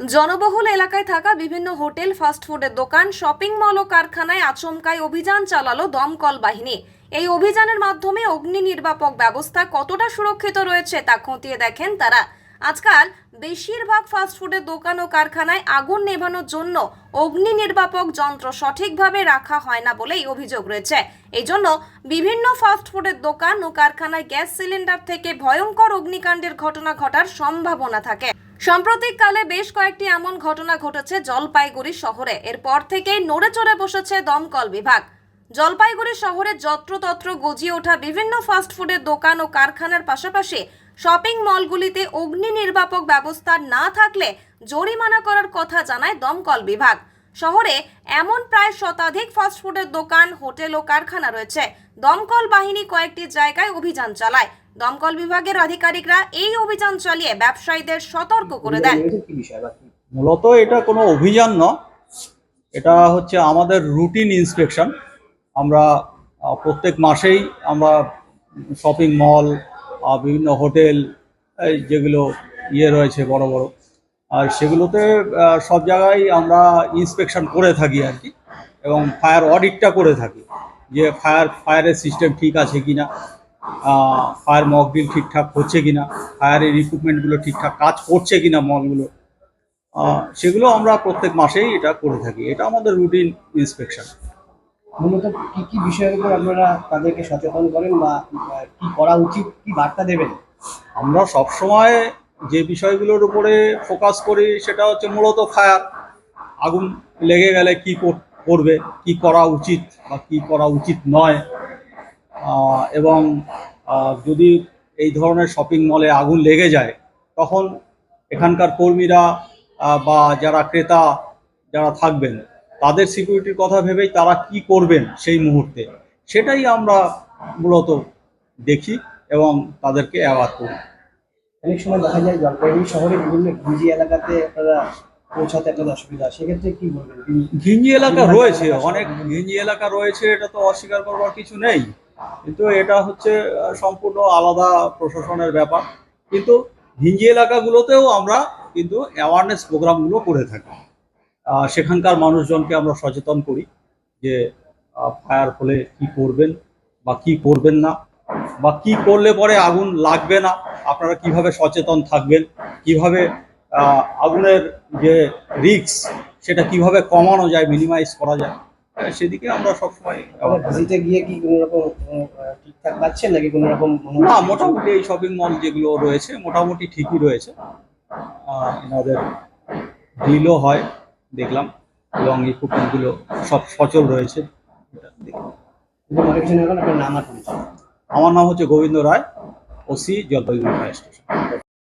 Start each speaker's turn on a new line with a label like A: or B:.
A: জনবহুল এলাকায় থাকা বিভিন্ন হোটেল ফাস্টফুডের দোকান শপিং মল ও কারখানায় আচমকায় অভিযান চালালো দমকল বাহিনী। এই অভিযানের মাধ্যমে অগ্নি নির্বাপক ব্যবস্থা কতটা সুরক্ষিত রয়েছে তা খতিয়ে দেখেন তারা। আজকাল বেশিরভাগ ফাস্টফুডের দোকান ও কারখানায় আগুন নেভানোর জন্য অগ্নি নির্বাপক যন্ত্র সঠিকভাবে রাখা হয় না বলেই অভিযোগ রয়েছে। এই জন্য বিভিন্ন ফাস্টফুডের দোকান ও কারখানায় গ্যাস সিলিন্ডার থেকে ভয়ঙ্কর অগ্নিকাণ্ডের ঘটনা ঘটার সম্ভাবনা থাকে। সাম্প্রতিককালে বেশ কয়েকটি এমন ঘটনা ঘটেছে জলপাইগুড়ি শহরে। এরপর থেকেই নড়ে চড়ে বসেছে দমকল বিভাগ। জলপাইগুড়ি শহরে যত্রতত্র গজিয়ে ওঠা বিভিন্ন ফাস্টফুডের দোকান ও কারখানার পাশাপাশি শপিং মলগুলিতে অগ্নি নির্বাপক ব্যবস্থা না থাকলে জরিমানা করার কথা জানায় দমকল বিভাগ। শহরে এমন প্রায় শতাধিক ফাস্টফুডের দোকান, হোটেল ও কারখানা রয়েছে। দমকল বাহিনী কয়েকটি জায়গায় অভিযান চালায়। দমকল বিভাগের আধিকারিকরা এই অভিযান চালিয়ে ব্যবসায়ীদের সতর্ক করে দেন।
B: কি
C: মূলত এটা কোনো অভিযান নয়। এটা হচ্ছে আমাদের রুটিন ইন্সপেকশন। আমরা প্রত্যেক মাসেই আমরা শপিং মল বিভিন্ন হোটেল যেগুলো ইয়ে রয়েছে বড় বড়, আর সেগুলোতে সব জায়গায় আমরা ইন্সপেকশন করে থাকি আর কি, এবং ফায়ার অডিটটা করে থাকি যে ফায়ার, ফায়ারের সিস্টেম ঠিক আছে কিনা। ফায়ার মকডিল ঠিকঠাক হচ্ছে কিনা ফায়ারের ইকুইপমেন্টগুলো ঠিকঠাক কাজ করছে কিনা মলগুলো সেগুলো আমরা প্রত্যেক মাসেই এটা করে থাকি। এটা আমাদের রুটিন ইন্সপেকশন
B: মূলত কি কি বিষয়ের উপর আপনারা তাদেরকে সচেতন করেন বা কি করা উচিত কি বার্তা দেবেন?
C: আমরা সবসময় যে বিষয়গুলোর উপরে ফোকাস করি সেটা হচ্ছে মূলত ফায়ার আগুন লেগে গেলে কি করবে কি করা উচিত বা কি করা উচিত নয় এবং যদি এই ধরনের শপিং মলে আগুন লেগে যায় তখন এখানকার কর্মীরা বা যারা ক্রেতা যারা থাকবেন তাদের সিকিউরিটির কথা ভেবেই তারা কি করবেন সেই মুহূর্তে সেটাই আমরা মূলত দেখি এবং তাদেরকে অ্যাওয়ার করি।
B: অনেক সময় দেখা যায় জলপাইগুড়ি শহরে বিভিন্ন ঘুজি এলাকাতে আপনারা পৌঁছাতে আপনাদের অসুবিধা সেক্ষেত্রে কি বলবেন?
C: ঘিঞ্জি এলাকা রয়েছে অনেক ঘিঞ্জি এলাকা রয়েছে এটা তো অস্বীকার করবার কিছু নেই। কিন্তু এটা হচ্ছে সম্পূর্ণ আলাদা প্রশাসনের ব্যাপার। কিন্তু ঘিঞ্জি এলাকাগুলোতেও আমরা কিন্তু অ্যাওয়ারনেস প্রোগ্রামগুলো করে থাকি। সেখানকার মানুষজনকে আমরা সচেতন করি যে ফায়ার হলে কি করবেন বা কি করবেন না, বা কি করলে পরে আগুন লাগবে না, আপনারা কীভাবে সচেতন থাকবেন, কীভাবে আগুনের যে রিস্ক সেটা কীভাবে কমানো যায় মিনিমাইজ করা যায়। হ্যাঁ, সেদিকে আমরা সবসময়
B: ভিজিটে গিয়ে কি কোনো রকম ঠিকঠাক পাচ্ছেন নাকি কোনো রকম
C: না মোটামুটি এই শপিং মল যেগুলো রয়েছে মোটামুটি ঠিকই রয়েছে। এনাদের ডিলও হয় দেখলাম। এবং ইকুইপমেন্টগুলো সব সচল রয়েছে। আমার নাম হচ্ছে Gobinda Roy OC Jalpaiguri fire station